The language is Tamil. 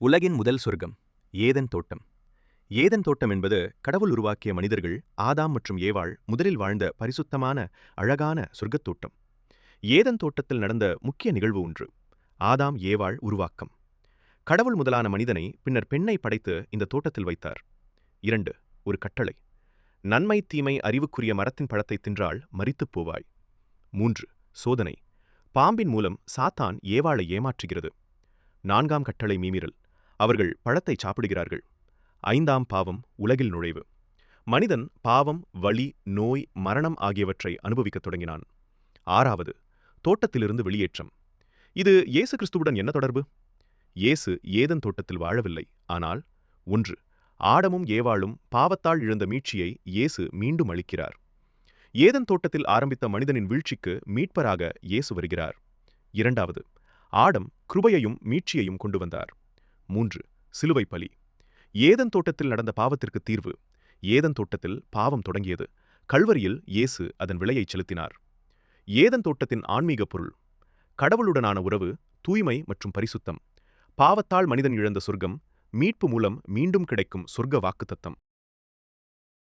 உலகின் முதல் சொர்க்கம் ஏதன் தோட்டம். ஏதன் தோட்டம் என்பது கடவுள் உருவாக்கிய மனிதர்கள் ஆதாம் மற்றும் ஏவாள் முதலில் வாழ்ந்த பரிசுத்தமான அழகான சொர்க்கத் தோட்டம். ஏதன் தோட்டத்தில் நடந்த முக்கிய நிகழ்வு ஒன்று ஆதாம் ஏவாள் உருவாக்கம். கடவுள் முதலான மனிதனை பின்னர் பெண்ணை படைத்து இந்த தோட்டத்தில் வைத்தார். இரண்டு ஒரு கட்டளை. நன்மை தீமை அறிவுக்குரிய மரத்தின் பழத்தை தின்றால் மறித்துப் போவாய். மூன்று சோதனை. பாம்பின் மூலம் சாத்தான் ஏவாளை ஏமாற்றுகிறது. நான்காம் கட்டளை மீமிரல். அவர்கள் பழத்தை சாப்பிடுகிறார்கள். ஐந்தாம் பாவம் உலகில் நுழைவு. மனிதன் பாவம் வலி நோய் மரணம் ஆகியவற்றை அனுபவிக்கத் தொடங்கினான். ஆறாவது தோட்டத்திலிருந்து வெளியேற்றம். இது இயேசு கிறிஸ்துவுடன் என்ன தொடர்பு? இயேசு ஏதன் தோட்டத்தில் வாழவில்லை. ஆனால் ஒன்று ஆடமும் ஏவாளும் பாவத்தால் இழந்த மீட்சியை இயேசு மீண்டும் அளிக்கிறார். ஏதன் தோட்டத்தில் ஆரம்பித்த மனிதனின் வீழ்ச்சிக்கு மீட்பராக இயேசு வருகிறார். இரண்டாவது ஆடம் கிருபையையும் மீட்சியையும் கொண்டு வந்தார். மூன்று சிலுவை பலி. ஏதன் தோட்டத்தில் நடந்த பாவத்திற்கு தீர்வு. ஏதன் தோட்டத்தில் பாவம் தொடங்கியது. கல்வரியில் இயேசு அதன் விலையை செலுத்தினார். ஏதன் தோட்டத்தின் ஆன்மீக பொருள். கடவுளுடனான உறவு தூய்மை மற்றும் பரிசுத்தம். பாவத்தால் மனிதன் இழந்த சொர்க்கம் மீட்பு மூலம் மீண்டும் கிடைக்கும் சொர்க்க வாக்குத்தத்தம்.